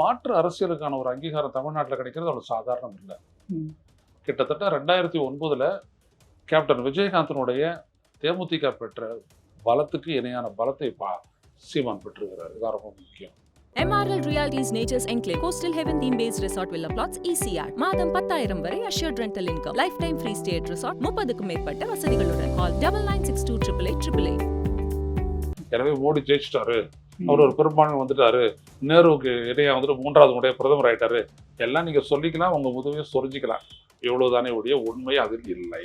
மாற்று அரசியலுக்கான ஒரு அங்கீகாரம் தமிழ்நாட்டில் கிடைக்கிறது அவ்வளவு சாதாரணம் இல்லை. கிட்டத்தட்ட ரெண்டாயிரத்தி ஒன்பதுல கேப்டன் விஜயகாந்தனுடைய தேமுதிக பெற்ற பலத்துக்கு இணையான பலத்தை பா சீமான் பெற்றிருக்கிறார். இதான் ரொம்ப முக்கியம். MRL Realty's Nature's Enclave Coastal Heaven Theme Based Resort Villa Plots ECR மாதம் பத்தாயிரம் வரை assured rental income life time free stay resort முப்பதுக்கும் மேற்பட்ட வசதிகளுடன் call double nine six two triple eight triple eight எனவே மோடி ஜெயிச்சிட்டாரு. அவர் ஒரு பெரும்பான்மை வந்துட்டாரு. நேருவுக்கு இடையே வந்துட்டு மூன்றாவது முறையாக பிரதமர் ஆயிட்டாரு. எல்லாம் நீங்க சொல்லிக்கலாம் உங்க முதுமையை சொரிஞ்சிக்கலாம். இவ்வளவுதானே ஒழிய உண்மை அதில் இல்லை.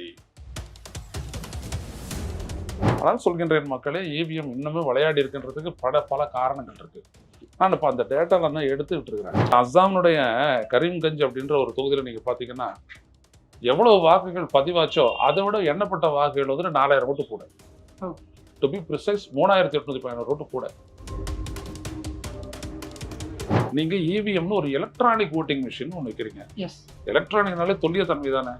ஆனால் சொல்கின்றேன் மக்களே இவிஎம் இன்னுமே விளையாடி இருக்கின்றதுக்கு பல பல காரணங்கள் இருக்கு. நான் இப்போ அந்த டேட்டாலாம் தான் எடுத்துக்கிட்டு இருக்கிறேன் அஸ்ஸாமுடைய கரீம்கஞ்ச் அப்படின்ற ஒரு தொகுதியில் நீங்கள் பார்த்தீங்கன்னா எவ்வளவு வாக்குகள் பதிவாச்சோ அதை விட எண்ணப்பட்ட வாக்குகள் வந்துட்டு நாலாயிரம் ஓட்டு கூட. டு பி ப்ரிசைஸ் மூணாயிரத்தி எட்நூத்தி பதினோரு ஓட்டு கூட. நீங்க இவிஎம்னு ஒரு எலக்ட்ரானிக் ஓட்டிங் மிஷின் ஒன்று வைக்கிறீங்க எஸ் எலக்ட்ரானிக்னாலே தொல்லிய தன்மை தானே?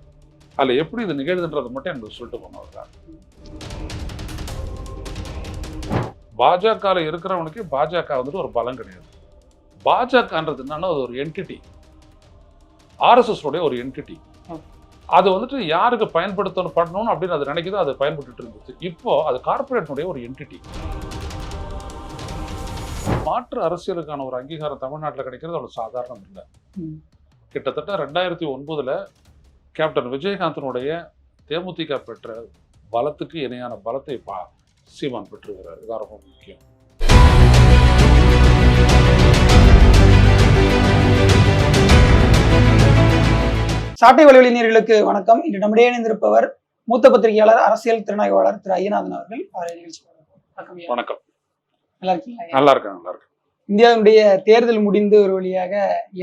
அதில் எப்படி இது நிகழுதுன்றதை மட்டும் எனக்கு சொல்லிட்டு போனவர் பாஜகவில் இருக்கிறவனுக்கு பாஜக வந்துட்டு ஒரு பலம் கிடையாது. பாஜகன்றது என்னன்னா அது ஒரு என்டிட்டி ஆர்எஸ்எஸ் உடைய ஒரு என்டிட்டி. அது வந்துட்டு யாருக்கு பயன்படுத்தணும் பண்ணணும் அப்படின்னு அது நினைக்குதோ அதை பயன்பட்டு இருந்துச்சு. இப்போ அது கார்பரேட்னுடைய ஒரு என்டிட்டி மாற்று அரசியலுக்கான ஒரு அங்கீகாரம் தமிழ்நாட்டில் கிடைக்கிறது அவ்வளவு சாதாரணம் இல்லை. கிட்டத்தட்ட ரெண்டாயிரத்தி ஒன்பதுல கேப்டன் விஜயகாந்தனுடைய தேமுதிக பெற்ற பலத்துக்கு இணையான பலத்தை பா சீமான் பெற்றிருக்கிறார். இதான் ரொம்ப முக்கியம். சாட்டை வலைவலி நேர்களுக்கு வணக்கம். இன்று நம்முடைய இணைந்திருப்பவர் மூத்த பத்திரிகையாளர் அரசியல் திறனாய்வாளர் திரு ஐயநாதன் அவர்கள். அவரை நிகழ்ச்சி வணக்கம். வணக்கம். நல்லா இருக்கீங்களா? நல்லா இருக்கேன் நல்லா இருக்கேன். இந்தியாவினுடைய தேர்தல் முடிந்து ஒரு வழியாக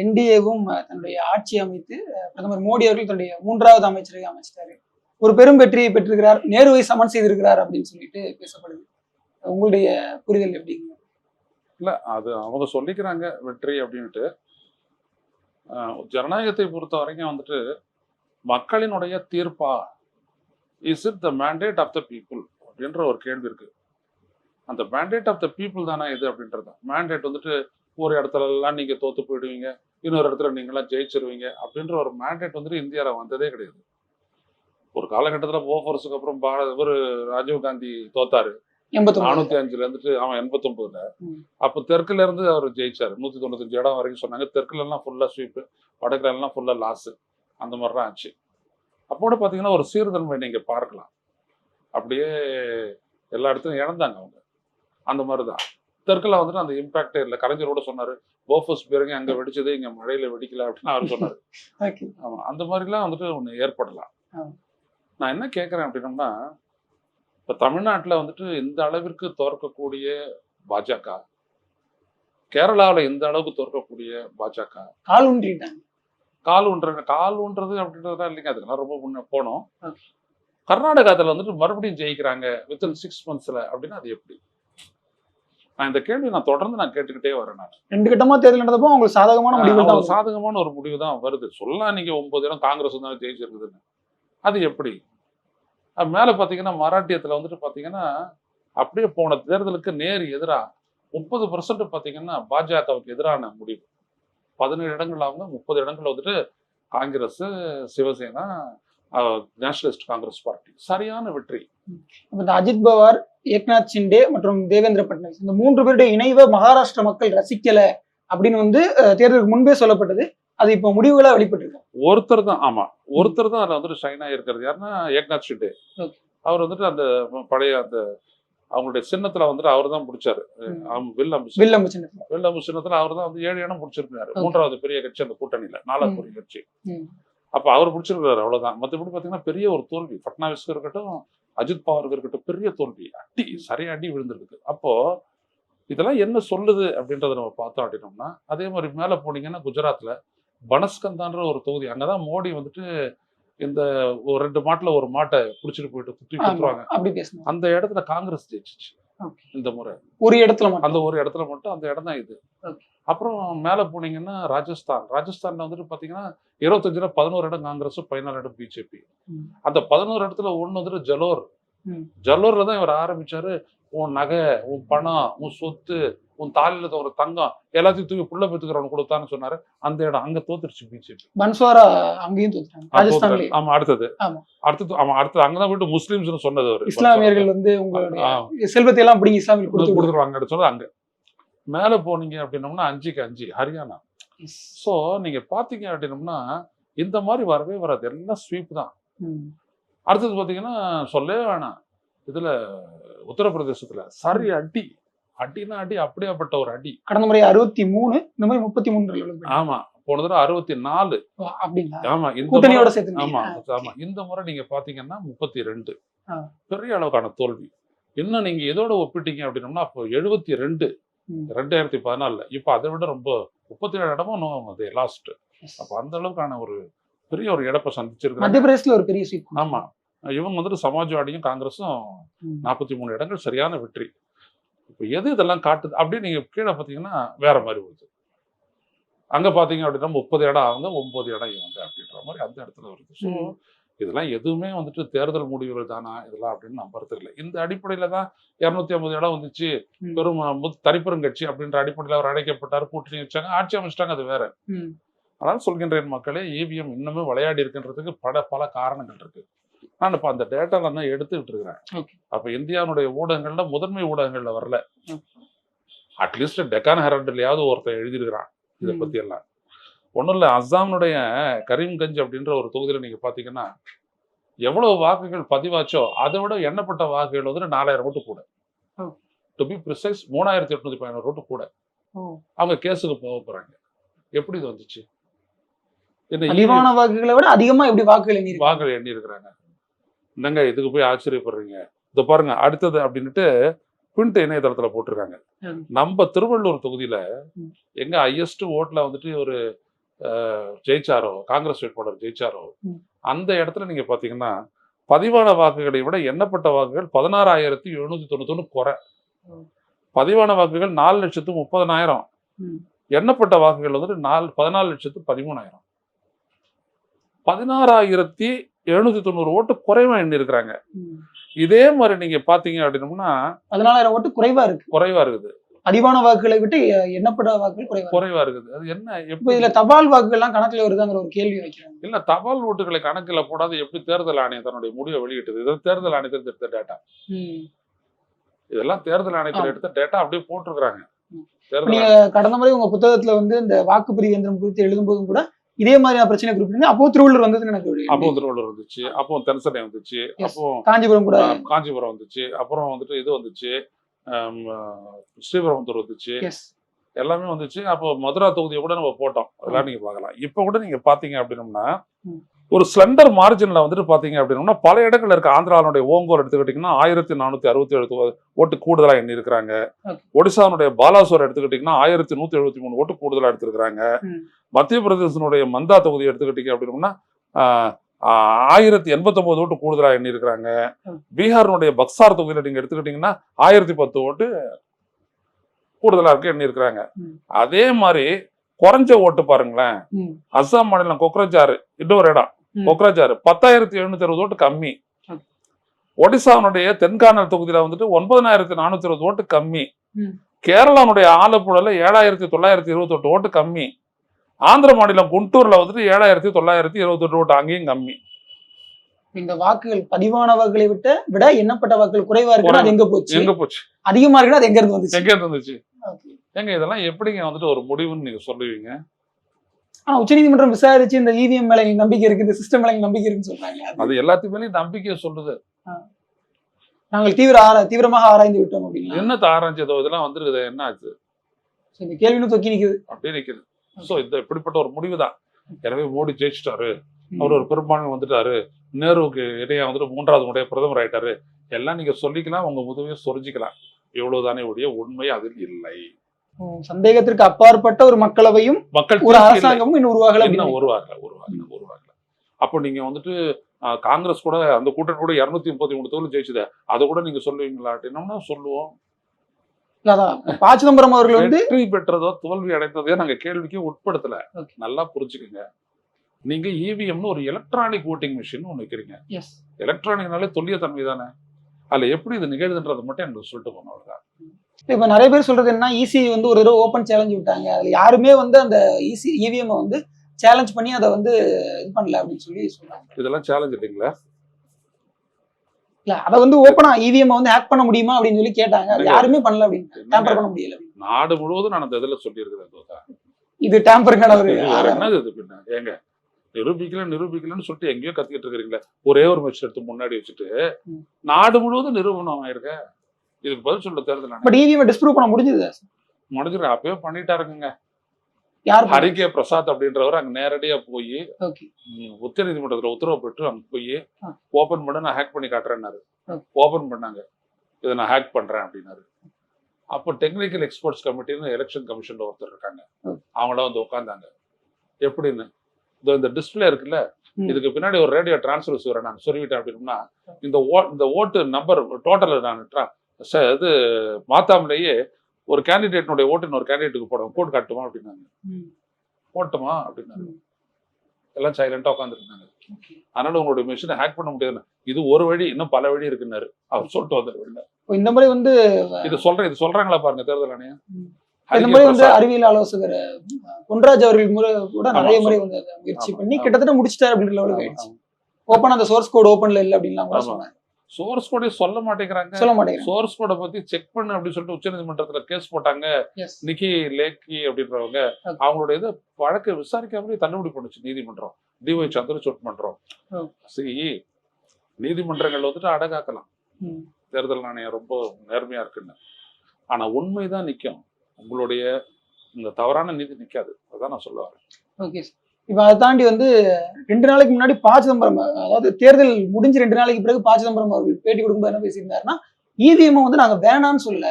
என்டிஏவும் தன்னுடைய ஆட்சி அமைத்து பிரதமர் மோடி அவர்கள் தன்னுடைய மூன்றாவது அமைச்சரவை அமைச்சிட்டாரு. ஒரு பெரும் வெற்றியை பெற்றிருக்கிறார் நேருவை சமன் செய்திருக்கிறார் அப்படின்னு சொல்லிட்டு பேசப்படுது. உங்களுடைய புரிதல் எப்படிங்க இல்ல அது அவங்க சொல்லிக்கிறாங்க வெற்றி அப்படின்ட்டு ஜனநாயகத்தை பொறுத்த வரைக்கும் வந்துட்டு மக்களினுடைய தீர்ப்பா? Is it the mandate of the people அப்படின்ற ஒரு கேள்வி இருக்கு. அந்த மேண்டேட் ஆஃப் த பீப்புள் தானே இது அப்படின்றது. மேண்டேட் வந்துட்டு ஒரு இடத்துல எல்லாம் நீங்க தோத்து போயிடுவீங்க இன்னொரு இடத்துல நீங்களாம் ஜெயிச்சிருவீங்க அப்படின்ற ஒரு மேண்டேட் வந்துட்டு இந்தியாவில் வந்ததே கிடையாது. ஒரு காலகட்டத்தில் போஃபோர்ஸுக்கு அப்புறம் பாரத இவர் ராஜீவ்காந்தி தோத்தாரு. நானூத்தி அஞ்சுல இருந்துட்டு அவன் எண்பத்தொன்பதுல. அப்ப தெற்குல இருந்து அவர் ஜெயிச்சாரு. நூத்தி தொண்ணூத்தஞ்சு இடம் வரைக்கும் சொன்னாங்க. தெற்குல எல்லாம் ஃபுல்லா ஸ்வீப் வடக்குல எல்லாம் ஃபுல்லா லாஸ் அந்த மாதிரிதான் ஆச்சு. அப்போ கூட பாத்தீங்கன்னா ஒரு சீர்தன்மை நீங்க பார்க்கலாம். அப்படியே எல்லா இடத்துலையும் இழந்தாங்க அவங்க. அந்த மாதிரிதான். தெற்குல வந்துட்டு அந்த இம்பாக்டே இல்லை. கலைஞரோட சொன்னாரு போஃபஸ் பேருங்க அங்க வெடிச்சது இங்க மழையில வெடிக்கல அப்படின்னு அவர் சொன்னாரு. ஓகே ஆமா அந்த மாதிரிலாம் வந்துட்டு ஒண்ணு ஏற்படலாம். நான் என்ன கேட்குறேன் அப்படின்னம்னா இப்போ தமிழ்நாட்டில் வந்துட்டு இந்த அளவிற்கு தோற்கக்கூடிய பாஜக கேரளாவில் இந்த அளவுக்கு தோற்கக்கூடிய பாஜக. கால் ஊன்றிட்டாங்க. கால் ஊன்றது கால் ஊன்றது அப்படின்றதுலாம் இல்லைங்க. அதுக்கெல்லாம் ரொம்ப முன்ன போனோம். கர்நாடகாவில் வந்துட்டு மறுபடியும் ஜெயிக்கிறாங்க வித்தின் சிக்ஸ் மந்த்ஸில் அப்படின்னா அது எப்படி? நான் இந்த கேள்வி நான் தொடர்ந்து நான் கேட்டுக்கிட்டே வரேன் நான். ரெண்டு கட்டமா தேர்தல் நடந்தப்போ உங்களுக்கு சாதகமான முடிவு தான் சாதகமான ஒரு முடிவு தான் வருது. சொல்லலாம் நீங்க ஒன்பது இடம் காங்கிரஸ் தான் ஜெயிச்சிருக்குதுன்னு. அது எப்படி? அது மேல பாத்தீங்கன்னா மராட்டியத்துல வந்துட்டு பாத்தீங்கன்னா அப்படியே போன தேர்தலுக்கு நேர் எதிரா முப்பது பர்சன்ட் பாத்தீங்கன்னா பாஜகவுக்கு எதிரான முடிவு. பதினேழு இடங்கள் அவங்க முப்பது இடங்கள் வந்துட்டு Congress Shiv Sena nationalist Congress party. சரியான வெற்றி. இந்த அஜித் பவார் ஏக்நாத் ஷிண்டே மற்றும் தேவேந்திர பட்னவிஸ். இந்த மூன்று பேருடைய இணைவை மகாராஷ்டிர மக்கள் ரசிக்கல அப்படின்னு வந்து தேர்தலுக்கு முன்பே சொல்லப்பட்டது. அது இப்போ முடிவுகளா வெளிப்பட்டிருக்கு. ஒருத்தர் தான் ஆமா. ஒருத்தர் தான் அதுல வந்துட்டு ஷைனா இருக்கிறது யாருன்னா ஏக்நாத் ஷிண்டே. அவர் வந்துட்டு அந்த பழைய அந்த அவங்களுடைய சின்னத்துல வந்துட்டு அவர் தான் பிடிச்சாரு ம். அவங்க வில் அம்பு வில் அம்பு சின்னத்துல வில் அம்பு சின்னத்துல அவர் தான் வந்து ஏழு இடம் பிடிச்சிருக்காரு. மூன்றாவது பெரிய கட்சி அந்த கூட்டணியில நாலாவது. பெரிய கட்சி. அப்ப அவர் பிடிச்சிருக்காரு அவ்வளவுதான். மத்தபடி பாத்தீங்கன்னா பெரிய ஒரு தோல்வி. பட்னாவிஸ்க்கு இருக்கட்டும் அஜித் பவாருக்கு இருக்கட்டும் பெரிய தோல்வி. அடி சரியா அடி விழுந்திருக்கு அப்போ இதெல்லாம் என்ன சொல்லுது அப்படின்றத நம்ம பார்த்தோம் அப்படின்னோம்னா அதே மாதிரி மேல போனீங்கன்னா குஜராத்ல பனஸ்கந்தான்ற ஒரு தொகுதி. அங்கதான் மோடி வந்துட்டு இந்த ஒரு ரெண்டு மாட்டுல ஒரு மாட்டை புடிச்சிட்டு போயிட்டு குத்தி பேசணும் அந்த இடத்துல காங்கிரஸ் ஜெயிச்சிச்சு. இந்த முறை. ஒரு இடத்துல மட்டும்? அந்த ஒரு இடத்துல மட்டும் அந்த இடம் தான் இது. அப்புறம் மேல போனீங்கன்னா ராஜஸ்தான். ராஜஸ்தான்ல வந்துட்டு பாத்தீங்கன்னா இருபத்தஞ்சுல பதினோரு இடம் காங்கிரஸ் பதினாலு இடம் பிஜேபி. அந்த பதினோரு இடத்துல ஒண்ணு வந்துட்டு ஜலோர். ம். ஜலோர்ல தான் இவர் ஆரம்பிச்சாரு. உன் நகை உன் பணம் உன் சொத்து உன் தாலில ஒரு தங்கம் எல்லாத்தையும் தூக்கி புள்ள பெத்துக்கிறவன் கொடுத்தான்னு சொன்னாரு. அந்த இடம் அங்க தோத்துருச்சு பிஜேபி பன்ஸ்வாரா அங்கேயும் தோத்துட்டாங்க. ஆமா அடுத்தது. அடுத்தது ஆமா அடுத்தது அங்கதான் போயிட்டு முஸ்லிம்ஸ்னு சொன்னது அவரு. இஸ்லாமியர்கள் வந்து உங்களுடைய. செல்வத்தை எல்லாம் பிடிங்கி இஸ்லாமியர்கள் கொடுத்து கொடுத்துருவாங்க சொன்னது அங்க. மேல போனீங்க அப்படின்னோம்னா அஞ்சுக்கு அஞ்சு ஹரியானா. சோ நீங்க பாத்தீங்க அப்படின்னோம்னா இந்த மாதிரி வரவே வராது. எல்லாம் ஸ்வீப் தான். அடுத்தது பாத்தீங்கன்னா சொல்லவே வேணாம். இதுல உத்தரப்பிரதேசத்துல சரி அடி. அடினா அடி அப்படியாப்பட்ட ஒரு அடி. கடந்த முறை அறுபத்தி மூணு இந்த மாதிரி முப்பத்தி மூன்று ஆமா போன தடவை அறுபத்தி நாலு ஆமா இந்த சேர்த்து ஆமா ஆமா. இந்த முறை நீங்க பாத்தீங்கன்னா முப்பத்தி ரெண்டு. பெரிய அளவுக்கான தோல்வி. இன்னும் நீங்க எதோட ஒப்பிட்டீங்க அப்படின்னோம்னா அப்போ எழுபத்தி ரெண்டு. ரெண்டாயிரத்தி பதினாலுல இப்போ அதை விட ரொம்ப முப்பத்தி ஏழு இடமும் அது லாஸ்ட் அப்போ அந்த அளவுக்கான ஒரு பெரிய ஒரு இழப்பை சந்திச்சிருக்காங்க மத்திய பிரதேசல ஒரு பெரிய சீட் ஆமா. இவங்க வந்துட்டு சமாஜ்வாடியும் காங்கிரஸும். நாற்பத்தி மூணு இடங்கள் சரியான வெற்றி. இப்போ எது இதெல்லாம் காட்டுது? அப்படியே நீங்க கீழே பார்த்தீங்கன்னா வேற மாதிரி வருது அங்க பாத்தீங்க அப்படின்னா முப்பது இடம் அவங்க ஒன்பது இடம் இவங்க அப்படின்ற மாதிரி அந்த இடத்துல வருது. ஸோ. இதெல்லாம் எதுவுமே வந்துட்டு தேர்தல் முடிவுகள் தானா? இதெல்லாம் அப்படின்னு நம்புறது இல்லை இந்த அடிப்படையில தான் இருநூத்தி ஐம்பது இடம் வந்துச்சு. பெரும் தனிப்பெருங்கட்சி அப்படின்ற அடிப்படையில் அவர் அடைக்கப்பட்டார் கூட்டணி வச்சாங்க ஆட்சி அமைச்சிட்டாங்க அது வேற. ஆனால் சொல்கின்றேன் மக்களே இவிஎம் இன்னுமே விளையாடி இருக்கின்றதுக்கு பல பல காரணங்கள் இருக்கு. நான் இப்போ அந்த டேட்டாலாம் தான் எடுத்துக்கிட்டு இருக்கிறேன். அப்போ இந்தியாவுடைய ஊடகங்கள்ல முதன்மை ஊடகங்கள்ல வரல. அட்லீஸ்ட் டெக்கான் ஹெரல்ட்லயாவது ஒருத்தன் எழுதியிருக்கிறான் இதை. பத்தி எல்லாம் ஒன்றும் இல்லை அஸ்ஸாமுடைய கரீம்கஞ்ச் அப்படின்ற ஒரு தொகுதியில நீங்க பாத்தீங்கன்னா எவ்வளவு வாக்குகள் பதிவாச்சோ அதை விட எண்ணப்பட்ட வாக்குகள் வந்து நாலாயிரம் ஓட்டு கூட. டு பி ப்ரிசைஸ் மூணாயிரத்தி எட்நூத்தி பதினோரு ஓட்டு கூட. அவங்க கேஸுக்கு போக போறாங்க எப்படி இது வந்துச்சு வாக்குகளை விட அதிகமா எப்படி வாக்குகள் வாக்குகள் எண்ணி இருக்கிறாங்க என்னங்க இதுக்கு போய் ஆச்சரியப்படுறீங்க இதை பாருங்க அடுத்தது அப்படின்னுட்டு பிரிண்ட் இணையதளத்துல போட்டிருக்காங்க. நம்ம திருவள்ளூர் தொகுதியில. எங்க ஹையஸ்ட் ஓட்ல வந்துட்டு ஒரு ஜெயிச்சாரோ காங்கிரஸ் வேட்பாளர் ஜெயிச்சாரோ. அந்த இடத்துல நீங்க பாத்தீங்கன்னா பதிவான வாக்குகளை விட எண்ணப்பட்ட வாக்குகள் பதினாறாயிரத்தி எழுநூத்தி தொண்ணூத்தொன்னு குறை. பதிவான வாக்குகள் நாலு லட்சத்து முப்பதனாயிரம். எண்ணப்பட்ட வாக்குகள் வந்துட்டு நாலு பதினாலு லட்சத்து பதிமூணாயிரம் பதினாறாயிரத்தி எழுநூத்தி தொண்ணூறு ஓட்டு குறைவா எண்ணி இருக்கிறாங்க. இதே மாதிரி நீங்க பாத்தீங்க அப்படின்னம்னா பதினாலாயிரம் ஓட்டு குறைவா இருக்கு. குறைவா இருக்குது. பதிவான வாக்குகளை விட்டு எ- எண்ணப்பட்ட வாக்குகள் குறைவா. குறைவா இருக்குது. அது என்ன இப்ப எப்படி இதுல தபால் வாக்குகள் எல்லாம் கணக்குல வருதாங்கிற ஒரு கேள்வி வைக்கிறாங்க. இல்ல தபால் ஓட்டுகளை கணக்குல போடாத எப்படி தேர்தல் ஆணையம் தன்னுடைய முடிவை வெளியிட்டது? இது தேர்தல் ஆணையத்தில் எடுத்த டேட்டா. இதெல்லாம் தேர்தல் ஆணையத்தில். எடுத்த டேட்டா அப்படியே போட்டிருக்கிறாங்க. நீங்க கடந்த முறை உங்க புத்தகத்துல வந்து இந்த வாக்குப்பதிவு இயந்திரம் குறித்து எழுதும்போதும் கூட இதே மாதிரியான பிரச்சனை குறிப்பிட்டீங்க அப்போ திருவள்ளூர் வந்ததுன்னு எனக்கு அப்போ திருவள்ளூர் வந்துச்சு. அப்போ தென்சென்னை வந்துச்சு. அப்போ காஞ்சிபுரம் கூட. காஞ்சிபுரம் வந்துச்சு. அப்புறம் வந்துட்டு இது வந்துச்சு. ஸ்ரீபெரும்புத்தூர் வந்துச்சு. எல்லாமே வந்துச்சு. அப்போ மதுரா தொகுதியை கூட நம்ம போட்டோம். அதெல்லாம் நீங்க பார்க்கலாம். இப்போ கூட நீங்க பாத்தீங்க அப்படின்னம்னா. ஒரு ஸ்லெண்டர் மார்ஜின்ல வந்துட்டு பாத்தீங்க அப்படின்னா பல இடங்கள்ல இருக்க ஆந்திராவுடைய ஓங்கோல் எடுத்துக்கிட்டீங்கன்னா ஆயிரத்தி நானூத்தி அறுபத்தி ஏழு ஓட்டு கூடுதலா எண்ணி இருக்கிறாங்க Okay. ஒடிசானுடைய பாலாசோர் எடுத்துக்கிட்டீங்கன்னா ஆயிரத்தி நூத்தி எழுபத்தி மூணு ஓட்டு கூடுதலா எடுத்திருக்காங்க ம். மத்திய பிரதேசனுடைய மந்தா தொகுதி எடுத்துக்கிட்டீங்க அப்படின்னா ஆயிரத்தி எண்பத்தொன்பது ஓட்டு கூடுதலா எண்ணி இருக்கிறாங்க ம். பீகாரினுடைய பக்சார் தொகுதியில நீங்க எடுத்துக்கிட்டீங்கன்னா ஆயிரத்தி பத்து ஓட்டு கூடுதலா இருக்கு எண்ணி இருக்கிறாங்க ம். அதே மாதிரி குறைஞ்ச ஓட்டு பாருங்களேன். அஸ்ஸாம் மாநிலம் கொக்ரஜாரு இன்னொரு இடம். கொக்ரஜாரு பத்தாயிரத்தி எழுநூத்தி அறுபது ஓட்டு கம்மி. ஒடிசாவுடைய தென்கானல் தொகுதியில வந்துட்டு ஒன்பதாயிரத்தி நானூத்தி இருபது ஓட்டு கம்மி. கேரளாவுடைய ஆலப்புழல ஏழாயிரத்தி தொள்ளாயிரத்தி இருபத்தெட்டு ஓட்டு கம்மி ஆந்திர மாநிலம் குண்டூர்ல வந்துட்டு ஏழாயிரத்தி தொள்ளாயிரத்தி இருபத்தெட்டு ஓட்டு அங்கேயும் கம்மி. இந்த வாக்குகள் பதிவான வாக்குகளை விட்ட விட எண்ணப்பட்ட வாக்குகள் குறைவா இருக்குன்னா அது எங்க போச்சு? எங்க போச்சு? அதிகமா இருக்குன்னா அது எங்க இருந்து வந்துச்சு? எங்க இருந்துச்சு Okay. எங்க இதெல்லாம் எப்படிங்க வந்துட்டு ஒரு முடிவுன்னு நீங்க சொல்லுவீங்க? ஆனா உச்சநீதிமன்றம் விசாரிச்சு இந்த இவிஎம் மேல நம்பிக்கை இருக்கு இந்த சிஸ்டம் மேல நம்பிக்கை இருக்குன்னு சொல்றாங்க. அது அது எல்லாத்து மேலயும் நம்பிக்கையை சொல்லுது. நாங்கள் தீவிர ஆரா தீவிரமாக ஆராய்ந்து விட்டோம் அப்படின்னா. என்ன ஆரம்பிச்சதோ இதெல்லாம் வந்துருக்குது என்ன ஆச்சு? இந்த கேள்வின்னு தொக்கி நிக்குது. அப்படியே நிக்குது. சோ இந்த இப்படிப்பட்ட ஒரு முடிவு தான் எனவே மோடி ஜெயிச்சிட்டாரு. அவர் ஒரு பெரும்பான்மை வந்துட்டாரு. நேருவுக்கு இடையே வந்துட்டு மூன்றாவது முறையா பிரதமர் ஆயிட்டாரு. எல்லாம் நீங்க சொல்லிக்கலாம் உங்க உதவியை சொரிஞ்சிக்கலாம். இவ்வளவுதானே ஒழிய உண்மை அதில் இல்லை. சந்தேகத்திற்கு அப்பாற்பட்ட ஒரு மக்களவையும் மக்கள் ஒரு. அரசாங்கமும் இன்னும் உருவாகல. உருவாகல உருவாகல உருவாகல. அப்போ நீங்க வந்துட்டு காங்கிரஸ் கூட அந்த கூட்டணி கூட இருநூத்தி முப்பத்தி மூணு தொகுதி ஜெயிச்சது. அதை கூட நீங்க சொல்லுவீங்களா அப்படின்னா சொல்லுவோம். ப. சிதம்பரம் அவர்கள் வந்து வெற்றி பெற்றதோ தோல்வி அடைந்ததோ நாங்க கேள்விக்கு உட்படுத்தல. நல்லா புரிஞ்சுக்கங்க. நீங்க இவிஎம்னு ஒரு எலக்ட்ரானிக் ஓட்டிங் மிஷின் ஒன்று வைக்கிறீங்க. எஸ் எலக்ட்ரானிக்னாலே தொல்லிய தன்மை தானே? அதுல எப்படி இது நிகழ்துன்றதை மட்டும் எனக்கு சொல்லிட்டு போன அவ்வளவுதான். இப்ப நிறைய பேர் சொல்றது என்ன ஈசி வந்து ஒரு தடவை ஓப்பன் சேலஞ்ச் விட்டாங்க. அதுல யாருமே வந்து அந்த E ஈசி இவிஎம் வந்து சேலஞ்ச் பண்ணி அதை வந்து இது பண்ணல அப்படின்னு சொல்லி சொல்றாங்க. இதெல்லாம் சேலஞ்ச் இல்லைங்களா? இல்ல அதை வந்து ஓப்பனா இவிஎம் வந்து ஹேக் பண்ண முடியுமா அப்படின்னு சொல்லி கேட்டாங்க. யாருமே பண்ணல அப்படின்னு. டேம்பர் பண்ண முடியல. நாடு முழுவதும் நான் அந்த இதில் சொல்லியிருக்கிறேன். இது டேம்பருக்கான ஒரு ஏங்க நிரூபிக்கல நிரூபிக்கலன்னு சொல்லிட்டு எங்கேயோ கத்திக்கிட்டு இருக்கிறீங்களே. ஒரே ஒரு மெட்ச் எடுத்து முன்னாடி வச்சுட்டு. நாடு முழுவதும் நிரூபணம் ஆயிருக்க? இதுக்கு பதில் சொல்ல தேர்தல் பட் இவிஎம் டிஸ்ப்ரூவ் பண்ண முடிஞ்சது. முடிஞ்சிடும் அப்பயே பண்ணிட்டாருங்க யார் ஹரிகே பிரசாத் அப்படின்றவர் அங்க நேரடியா போய் உச்ச நீதிமன்றத்துல உத்தரவு பெற்று அங்க போய். ஓபன் பண்ண நான் ஹேக் பண்ணி காட்டுறேன்னாரு. ஓபன் பண்ணாங்க. இதை நான் ஹேக் பண்றேன் அப்படின்னாரு. அப்போ டெக்னிக்கல் எக்ஸ்பர்ட்ஸ் கமிட்டின்னு எலெக்ஷன் கமிஷன்ல ஒருத்தர் இருக்காங்க. அவங்களாம் வந்து உட்காந்தாங்க எப்படின்னு? இந்த டிஸ்பிளே இருக்குல்ல. இதுக்கு பின்னாடி ஒரு ரேடியோ டிரான்ஸ்ஃபர் ரிசீவரை நான். சொல்லிவிட்டேன் அப்படின்னா இந்த ஓ இந்த ஓட்டு நம்பர் டோட்டல் நான் இது மாத்தாமலேயே ஒரு கேண்டிடேட்னுடைய ஓட்டு இன்னொரு கேண்டிடேட்டுக்கு போடுவோம் கோட் காட்டுமா அப்படின்னாங்க. போட்டுமா அப்படின்னாரு ம். எல்லாம் சைலண்டா உட்காந்துருந்தாங்க. அதனால உங்களுடைய மிஷினை ஹேக் பண்ண முடியாது இது ஒரு வழி இன்னும் பல வழி இருக்குன்னாரு அவர் சொல்லிட்டு வந்தாரு வெளில இந்த முறை வந்து இது சொல்றேன் இது சொல்றாங்களா பாருங்க தேர்தல் ஆணையம் இந்த முறை வந்து. அறிவியல் ஆலோசகர் பொன்ராஜ் அவர்கள் முறை கூட நிறைய முறை வந்து முயற்சி பண்ணி. கிட்டத்தட்ட முடிச்சிட்டாரு அப்படின்ற லெவலுக்கு ஆயிடுச்சு. ஓப்பன் அந்த சோர்ஸ் கோட் ஓப்பன்ல இல்ல அப்படின்லாம் கூட. சொன்னாங்க சோர்ஸ் கோடே சொல்ல மாட்டேங்கிறாங்க. சொல்ல மாட்டேங்கிறேன் சோர்ஸ் கோடை பத்தி செக் பண்ணு அப்படின்னு சொல்லிட்டு உச்சநீதிமன்றத்துல கேஸ் போட்டாங்க. நிக்கி லேக்கி அப்படின்றவங்க. அவங்களுடைய இது வழக்கை விசாரிக்காமலே தள்ளுபடி பண்ணுச்சு நீதிமன்றம். டிஒய் சந்திரசூட் மன்றம் Oh. சரி நீதிமன்றங்கள் வந்துட்டு அடகாக்கலாம். தேர்தல் ஆணையம் ரொம்ப நேர்மையா இருக்குன்னு. ஆனா உண்மைதான் நிக்கும். உங்களுடைய இந்த தவறான நீதி நிக்காது. அதான் நான் சொல்ல வரேன். ஓகே இப்போ அதை தாண்டி வந்து ரெண்டு நாளைக்கு முன்னாடி ப சிதம்பரம் அதாவது தேர்தல் முடிஞ்சு ரெண்டு நாளைக்கு பிறகு ப சிதம்பரம் அவர்கள் பேட்டி கொடுக்கும்போது என்ன பேசியிருந்தாருன்னா இவிஎம் வந்து நாங்க வேணாம்னு சொல்ல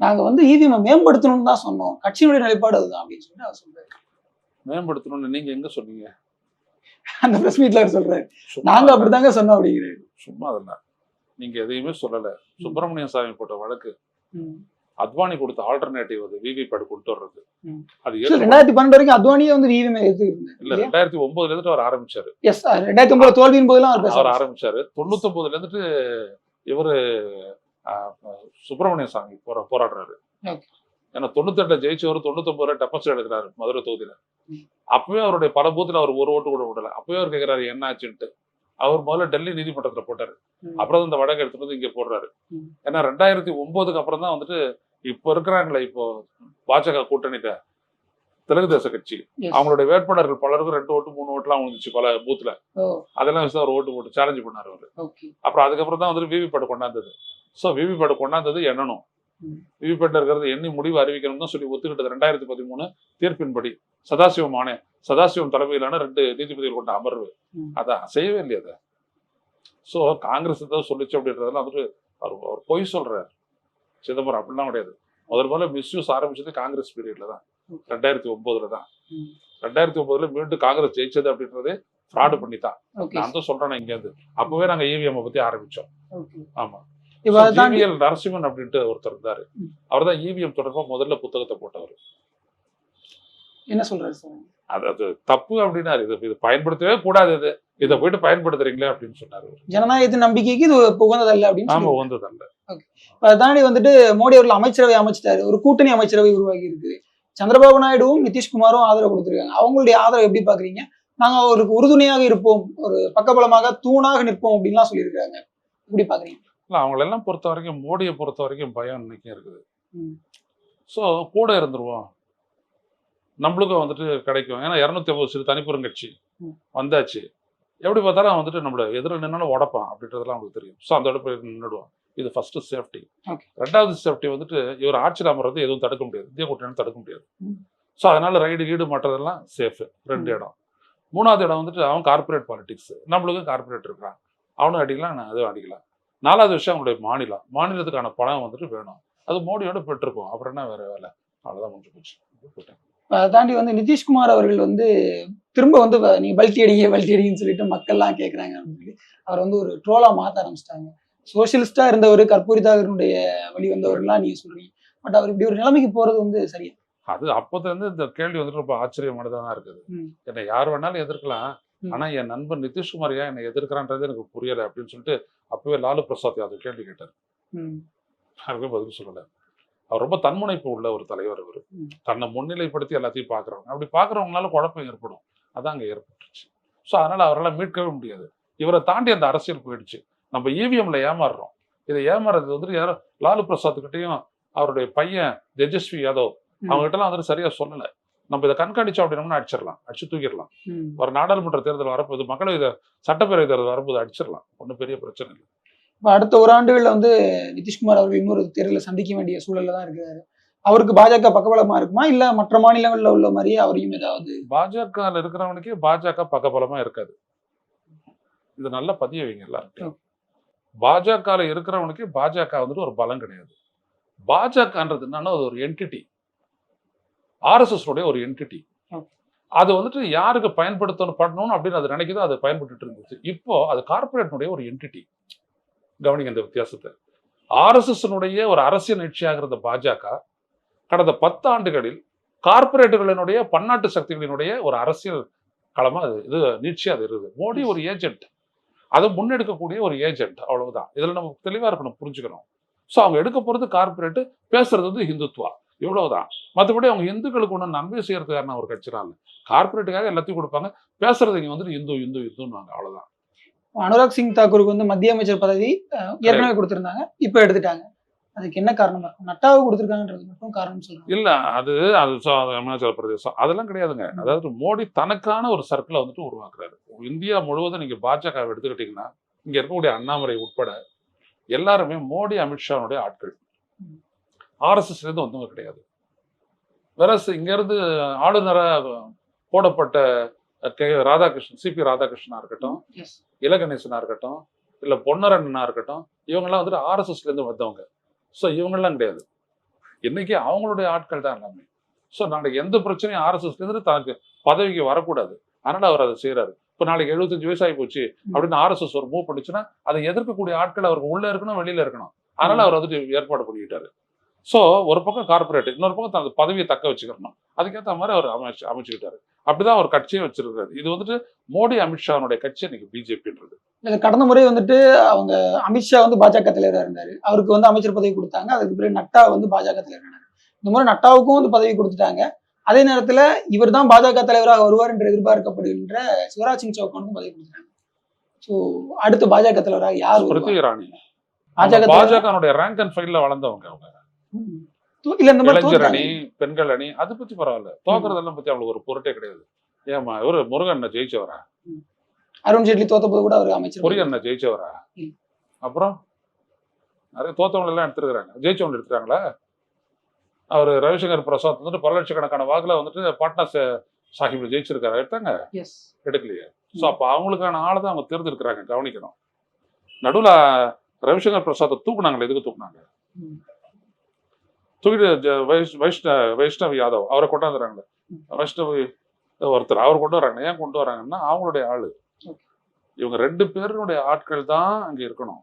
நாங்க வந்து இவிஎம் மேம்படுத்தணும்னு தான் சொன்னோம். கட்சியினுடைய நிலைப்பாடு அதுதான் அப்படின்னு சொல்லிட்டு அவர் சொல்றாரு. மேம்படுத்தணும்னு நீங்க எங்க சொன்னீங்க? அந்த பிரஸ் மீட்ல அவர் சொல்றாரு. நாங்க அப்படிதாங்க சொன்னோம் அப்படிங்கிறாரு. சும்மா அதெல்லாம். நீங்க எதையுமே சொல்லல. சுப்பிரமணிய சாமி போட்ட வழக்கு. அத்வானி கொடுத்த ஆல்டர்னேட்டிவ் அது விவிபேட் கொண்டு வர்றது. அது ரெண்டாயிரத்தி பன்னெண்டு வரைக்கும் அத்வானியே வந்து இவிஎம் இல்ல ரெண்டாயிரத்தி ஒன்பதுல இருந்துட்டு அவர் ஆரம்பிச்சாரு. எஸ் ரெண்டாயிரத்தி ஒன்பது தோல்வியின் போதெல்லாம் அவர் ஆரம்பிச்சாரு. தொண்ணூத்தொன்பதுல இருந்துட்டு இவரு சுப்பிரமணிய சாமி போரா போராடுறாரு. ஏன்னா தொண்ணூத்தெட்டுல ஜெயிச்சவர் தொண்ணூத்தொன்பது டெபாசிட் எடுக்கிறாரு மதுரை தொகுதியில. அப்பவே அவருடைய பல பூத்துல அவர் ஒரு ஓட்டு கூட விடல. அப்பவே அவர் கேக்குறாரு என்ன ஆச்சுன்ட்டு அவர் முதல்ல டெல்லி நீதிமன்றத்துல போட்டாரு. அப்புறம் இந்த வடக்கு எடுத்துட்டு வந்து இங்க போடுறாரு. ஏன்னா ரெண்டாயிரத்தி ஒன்பதுக்கு அப்புறம் தான் வந்துட்டு இப்போ இருக்கிறாங்களே இப்போ பாஜக கூட்டணிட்ட தெலுங்கு தேச கட்சி. அவங்களுடைய வேட்பாளர்கள் பலருக்கும் ரெண்டு ஓட்டு மூணு ஓட்டுலாம் வந்துச்சு பல பூத்துல ஓ. அதெல்லாம் வச்சு அவர் ஓட்டு போட்டு சேலஞ்சு பண்ணாரு அவரு. அப்புறம் அதுக்கப்புறம் தான் வந்துட்டு விவிபேட் கொண்டாந்தது. ஸோ விவிபேட் கொண்டாந்தது எண்ணணும். விவிபேட்ல இருக்கிறது எண்ணி முடிவு அறிவிக்கணும் தான் சொல்லி ஒத்துக்கிட்டது. ரெண்டாயிரத்தி பதிமூணு தீர்ப்பின்படி சதாசிவம் ஆணை சதாசிவம் தலைமையிலான ரெண்டு நீதிபதிகள் கொண்ட அமர்வு. ம். அதான் செய்யவே இல்லையா அதை. ஸோ காங்கிரஸ் தான் சொல்லிச்சு அப்படின்றதெல்லாம் வந்துட்டு அவர் அவர் பொய் சொல்றாரு. சிதம்பரம் அப்படிலாம் கிடையாது. முதல் முதல்ல மிஸ்யூஸ் ஆரம்பிச்சது காங்கிரஸ் பீரியட்ல தான். ரெண்டாயிரத்தி ஒன்பதுல தான். ரெண்டாயிரத்தி ஒன்பதுல மீண்டும் காங்கிரஸ் ஜெயிச்சது அப்படின்றதே ஃப்ராடு பண்ணி தான் நான் தான் சொல்றேன் இங்க இருந்து அப்பவே நாங்க இவிஎம் பத்தி ஆரம்பிச்சோம். ஆமா. ஜிவிஎல் நரசிம்மன் அப்படின்ட்டு ஒருத்தர் இருந்தாரு. அவர் தான் இவிஎம் தொடர்பா முதல்ல புத்தகத்தை போட்டவர். என்ன சொல்றாரு அது அது தப்பு அப்படின்னாரு. இது இது பயன்படுத்தவே கூடாது இது. இதை போயிட்டு பயன்படுத்துறீங்களே அப்படின்னு சொன்னாரு. ஜனநாயகத்தின் நம்பிக்கைக்கு இது புகந்ததல்ல அப்படின்னு ஆமா சொல்லி வந்ததல்ல அதை தாண்டி வந்துட்டு மோடி அவர்கள் அமைச்சரவை அமைச்சிட்டாரு. ஒரு கூட்டணி அமைச்சரவை உருவாகி இருக்கு சந்திரபாபு நாயுடுவும் நிதிஷ்குமாரும் ஆதரவு கொடுத்திருக்காங்க. அவங்களுடைய ஆதரவு எப்படி பாக்குறீங்க? நாங்க அவருக்கு உறுதுணையாக இருப்போம். ஒரு பக்கபலமாக தூணாக நிற்போம் அப்படின்லாம் சொல்லியிருக்காங்க. எப்படி பாக்குறீங்க? இல்ல அவங்களெல்லாம் பொறுத்த வரைக்கும் மோடியை பொறுத்த வரைக்கும் பயம் இன்னைக்கும் இருக்குது. ஸோ கூட இருந்துருவோம். நம்மளுக்கும் வந்துட்டு கிடைக்கும். ஏன்னா இரநூத்தி ஐம்பது சீட் தனிப்பெரும் கட்சி ம். வந்தாச்சு. எப்படி பார்த்தாலும் வந்துட்டு நம்மள எதிர நின்னாலும் உடப்பான் அப்படின்றதெல்லாம் அவங்களுக்கு தெரியும். ஸோ அந்த இடத்துல நின்றுடுவோம் இது ஃபர்ஸ்ட் சேஃப்டி. ரெண்டாவது சேஃப்டி வந்துட்டு இவர் ஆட்சியில் அமர்றது எதுவும் தடுக்க முடியாது. இந்திய கூட்டணி தடுக்க முடியாது. ஸோ அதனால ரைடு கீடு மற்றதெல்லாம் சேஃப் ரெண்டு. இடம். மூணாவது இடம் வந்துட்டு அவன் கார்ப்பரேட் பாலிடிக்ஸ் நம்மளுக்கும் கார்ப்பரேட் இருக்கிறான். அவனும் அடிக்கலாம் நான் அதுவும் அடிக்கலாம். நாலாவது விஷயம் அவங்களுடைய மாநிலம். மாநிலத்துக்கான பணம் வந்துட்டு வேணும். அது மோடியோட பெற்றிருக்கும் அப்புறம் என்ன வேற வேலை? அவ்வளோதான் முடிஞ்சு போச்சு. போயிட்டேன். அதை தாண்டி வந்து நிதிஷ்குமார் அவர்கள் வந்து திரும்ப வந்து நீங்க பல்ட்டி அடிங்க பல்ட்டி அடிங்கன்னு சொல்லிட்டு மக்கள்லாம் கேட்குறாங்க அப்படின்னு சொல்லி அவர் வந்து ஒரு ட்ரோலா மாத்த ஆரம்பிச்சிட்டாங்க. சோசியலிஸ்டா இருந்தவர் கற்பூரி தாகரனுடைய வழி வந்தவர்கள்லாம் நீங்க சொல்றீங்க. பட் அவர் இப்படி ஒரு நிலைமைக்கு போறது வந்து சரியா? அது அப்போதுல இருந்து இந்த கேள்வி வந்துட்டு ரொம்ப ஆச்சரியமானதா தான் இருக்குது. என்னை யார் வேணாலும் எதிர்க்கலாம். ம். ஆனா என் நண்பன் நிதிஷ்குமார் ஏன் என்னை எதிர்க்கிறான்றது எனக்கு புரியல அப்படின்னு சொல்லிட்டு அப்பவே லாலு பிரசாத் யாதவ் கேள்வி கேட்டார். யாருக்கும் பதில் சொல்லல. அவர் ரொம்ப தன்முனைப்பு உள்ள ஒரு தலைவர் அவர். தன்னை முன்னிலைப்படுத்தி எல்லாத்தையும் பார்க்குறவங்க. அப்படி பார்க்குறவங்களால குழப்பம் ஏற்படும். அதான் அங்கே ஏற்பட்டுருச்சு. ஸோ அதனால அவரால் மீட்கவே முடியாது. இவரை தாண்டி அந்த அரசியல் போயிடுச்சு. நம்ம இவிஎம்ல ஏமாறுறோம். இதை ஏமாறது வந்துட்டு யாரோ லாலு பிரசாத் கிட்டயும் அவருடைய பையன் தேஜஸ்வி யாதவ் ம். அவங்க கிட்டலாம் வந்துட்டு சரியா சொல்லல. நம்ம இதை கண்காணிச்சோம் அப்படின்னோம்னா அடிச்சிடலாம். அடிச்சு தூக்கிடலாம். ஒரு நாடாளுமன்ற தேர்தல் வரப்போகுது மக்களவை சட்டப்பேரவை தேர்தல் வரப்போது அடிச்சிடலாம். ஒன்றும் பெரிய பிரச்சனை இல்லை. இப்ப அடுத்த ஒரு ஆண்டுகள்ல வந்து நிதிஷ்குமார் அவர்கள் இன்னொரு தேர்தலை சந்திக்க வேண்டிய சூழல்ல தான் இருக்கிறாரு அவருக்கு பாஜக பக்கபலமா இருக்குமா? இல்ல மற்ற மாநிலங்கள்ல உள்ள மாதிரியே அவரையும் ஏதாவது பாஜக இருக்கிறவனுக்கே பாஜக பக்கபலமா இருக்காது. இது நல்ல பதிய வைங்க எல்லாருக்கும் பாஜக இருக்கிறவனுக்கே பாஜக வந்துட்டு ஒரு பலம் கிடையாது. பாஜகன்றது என்னன்னா அது ஒரு என்டிட்டி ஆர்எஸ்எஸ் உடைய ஒரு என்டிட்டி. அது வந்துட்டு யாருக்கு பயன்படுத்தணும் பண்ணணும் அப்படின்னு அது நினைக்குதோ அது பயன்பட்டு இருந்துச்சு. இப்போ அது கார்பரேட்னுடைய ஒரு என்டிட்டி கவனிங்க இந்த வித்தியாசத்தை. ஆர்எஸ்எஸ்னுடைய ஒரு அரசியல் நிகழ்ச்சியாகிறது பாஜக. கடந்த பத்து ஆண்டுகளில் கார்பரேட்டுகளினுடைய பன்னாட்டு சக்திகளினுடைய ஒரு அரசியல் களமாக அது இது நீட்சியாக அது இருக்குது. மோடி ஒரு ஏஜென்ட். அதை முன்னெடுக்கக்கூடிய ஒரு ஏஜென்ட் அவ்வளவுதான். இதில் நம்ம தெளிவாக இருக்கணும் புரிஞ்சுக்கணும். ஸோ அவங்க எடுக்க போகிறது கார்பரேட்டு பேசுறது வந்து ஹிந்துத்வா இவ்வளவுதான். மற்றபடி அவங்க இந்துக்களுக்கு ஒன்று நன்மை செய்யறதுக்கான ஒரு கட்சிலாம் கார்பரேட்டுக்காக எல்லாத்தையும் கொடுப்பாங்க. பேசுறது இங்கே வந்துட்டு இந்து இந்து இந்துன்னு அவ்வளோதான் அனுராக் சிங் தாக்கூருக்கு வந்து மத்திய அமைச்சர் பதவி ஏற்கனவே கொடுத்திருந்தாங்க. இப்ப எடுத்துட்டாங்க. அதுக்கு என்ன காரணமா? இருக்கும் நட்டாவுக்கு கொடுத்திருக்காங்கன்றது மட்டும் காரணம் சொல்றாங்க இல்ல அது அது அருணாச்சல பிரதேசம். அதெல்லாம் கிடையாதுங்க. அதாவது மோடி தனக்கான ஒரு சர்க்கிளை வந்துட்டு உருவாக்குறாரு. இந்தியா முழுவதும் நீங்க பாஜக எடுத்துக்கிட்டீங்கன்னா இங்க இருக்கக்கூடிய அண்ணாமலை உட்பட எல்லாருமே மோடி அமித்ஷாவுடைய ஆட்கள். ஆர்எஸ்எஸ்ல இருந்து வந்தவங்க கிடையாது. வேற இங்க இருந்து ஆளுநரா போடப்பட்ட கே ராதாகிருஷ்ணன் சிபி ராதாகிருஷ்ணனா இருக்கட்டும் இலகணேசனா இருக்கட்டும் இல்ல பொன்னரண்ணனா இருக்கட்டும் இவங்கெல்லாம் வந்துட்டு ஆர்எஸ்எஸ்ல இருந்து வந்தவங்க. ஸோ இவங்கெல்லாம் கிடையாது. இன்னைக்கு அவங்களுடைய ஆட்கள் தான் எல்லாமே. ஸோ நாளைக்கு எந்த பிரச்சனையும் ஆர்எஸ்எஸ்ல இருந்து தனக்கு பதவிக்கு வரக்கூடாது. அதனால அவர் அதை செய்யறாரு இப்போ நாளைக்கு எழுபத்தஞ்சு வயசு ஆகி போச்சு அப்படின்னு ஆர்எஸ்எஸ் ஒரு மூவ் பண்ணுச்சுன்னா அதை எதிர்க்கக்கூடிய ஆட்கள் அவருக்கு உள்ள இருக்கணும் வெளியில இருக்கணும். அதனால அவர் வந்துட்டு ஏற்பாடு பண்ணிக்கிட்டாரு. ஸோ ஒரு பக்கம் கார்பரேட் இன்னொரு பக்கம் தனது பதவியை தக்க வச்சுக்கணும். அதுக்கேற்ற மாதிரி அவர் அமைச்சு அமைச்சுக்கிட்டாரு. அப்படிதான் அவர் கட்சியை வச்சிருக்காரு. இது வந்துட்டு மோடி அமித்ஷானுடைய கட்சி இன்னைக்கு பிஜேபின்றது. இல்ல கடந்த முறை வந்துட்டு அவங்க அமித்ஷா வந்து பாஜக தலைவரா இருந்தாரு. அவருக்கு வந்து அமைச்சர் பதவி கொடுத்தாங்க. அதுக்கு பிறகு நட்டா வந்து பாஜக தலைவர் இந்த முறை நட்டாவுக்கும் வந்து பதவி கொடுத்துட்டாங்க. அதே நேரத்துல இவர் தான் பாஜக தலைவராக வருவார் என்று எதிர்பார்க்கப்படுகின்ற சிவராஜ் சிங் சௌகானுக்கும் பதவி கொடுத்துட்டாங்க. ஸோ அடுத்து பாஜக தலைவராக யார்? ஸ்மிருதி பாஜக பாஜகனுடைய ரேங்க் அண்ட் ஃபைல்ல வளர்ந்தவங்க அவங்க. இல்ல இந்த மாதிரி இளைஞர் அணி. பெண்கள் அணி அதை பத்தி பரவாயில்ல. தோக்குறதெல்லாம் பத்தி அவளுக்கு ஒரு பொருட்டே கிடையாது. ஏமா இவரு முருகன் ஜெயிச்சவரா? அருண் ஜேட்லி தோத்த போது கூட அவர் அமைச்சர் பொரியண்ண ஜெயிச்சவரா. அப்புறம் நிறைய தோத்தவங்க எல்லாம் எடுத்துருக்காங்க ஜெயிச்சவங்க எடுத்துட்டாங்களா அவர் ரவிசங்கர் பிரசாத் வந்துட்டு பல லட்சக்கணக்கான வாக்குல வந்துட்டு பாட்னா சாஹிப்ல ஜெயிச்சிருக்காரு? எடுத்தாங்க. எடுக்கலையே. ஸோ அப்போ அவங்களுக்கான ஆளை தான் அவங்க தேர்ந்தெடுக்கிறாங்க கவனிக்கணும். நடுவுல ரவிசங்கர் பிரசாத்தை தூக்குனாங்களே எதுக்கு தூக்குனாங்க. தூக்கிட்டு வைஷ்ண வைஷ்ணவ் யாதவ் அவரை கொண்டாந்துறாங்க வைஷ்ணவி ஒருத்தர் அவர் கொண்டு வராங்க ஏன் கொண்டு வராங்கன்னா அவங்களுடைய ஆளு. இவங்க ரெண்டு பேருடைய ஆட்கள் தான் அங்க இருக்கணும்.